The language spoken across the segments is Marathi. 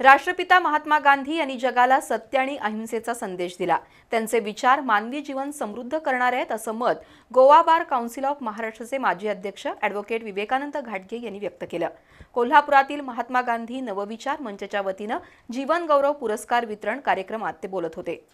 राष्ट्रपिता महात्मा गांधी यांनी जगाला सत्य आणि अहिंसेचा संदेश दिला. त्यांचे विचार मानवी जीवन समृद्ध करणारे आहेत असं मत गोवा बार काउन्सिल ऑफ महाराष्ट्राचे माजी अध्यक्ष ॲडव्होकेट विवेकानंद घाटगे यांनी व्यक्त केलं. कोल्हापुरातील महात्मा गांधी नवविचार मंचच्या वतीनं जीवन गौरव पुरस्कार वितरण कार्यक्रमात ते बोलत होते.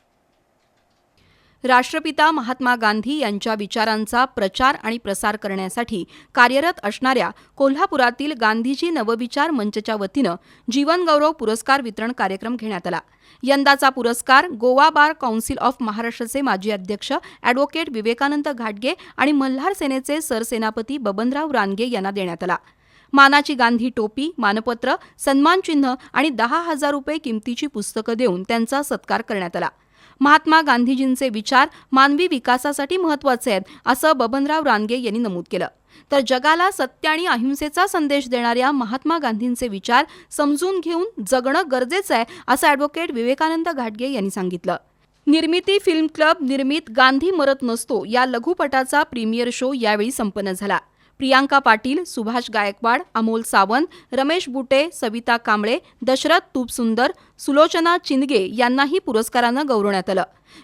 राष्ट्रपिता महात्मा गांधी यांच्या विचारांचा प्रचार आणि प्रसार करण्यासाठी कार्यरत असणाऱ्या कोल्हापुरातील गांधीजी नवविचार मंचच्या वतीनं जीवनगौरव पुरस्कार वितरण कार्यक्रम घेण्यात आला. यंदाचा पुरस्कार गोवा बार काउन्सिल ऑफ महाराष्ट्राचे माजी अध्यक्ष ॲडव्होकेट विवेकानंद घाटगे आणि मल्हार सेनेचे सरसेनापती बबनराव रानगे यांना देण्यात आला. मानाची गांधी टोपी मानपत्र सन्मानचिन्ह आणि दहा हजार रुपये किमतीची पुस्तकं देऊन त्यांचा सत्कार करण्यात आला. महात्मा गांधीजींचे विचार मानवी विकासासाठी महत्त्वाचे आहेत असं बबनराव रानगे यांनी नमूद केलं. तर जगाला सत्य आणि अहिंसेचा संदेश देणाऱ्या महात्मा गांधींचे विचार समजून घेऊन जगणं गरजेचं आहे असं ॲडव्होकेट विवेकानंद घाटगे यांनी सांगितलं. निर्मिती फिल्म क्लब निर्मित गांधी मरत नसतो या लघुपटाचा प्रीमियर शो यावेळी संपन्न झाला. प्रियांका पाटील सुभाष गायकवाड अमोल सावंत रमेश बुटे सविता कांबळे दशरथ तुपसुंदर सुलोचना चिंदगे यांनाही पुरस्कारानं गौरवण्यात आलं.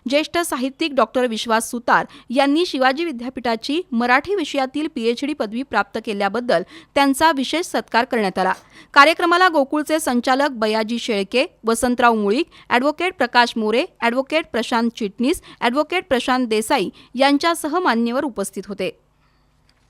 ज्येष्ठ साहित्यिक डॉक्टर विश्वास सुतार यांनी शिवाजी विद्यापीठाची मराठी विषयातील पीएचडी पदवी प्राप्त केल्याबद्दल त्यांचा विशेष सत्कार करण्यात आला. कार्यक्रमाला गोकुळचे संचालक Bayaji Shelke Vasantrao Mulik advocate Prakash More advocate Prashant Chitnis advocate Prashant Desai यांच्यासह मान्यवर उपस्थित होते.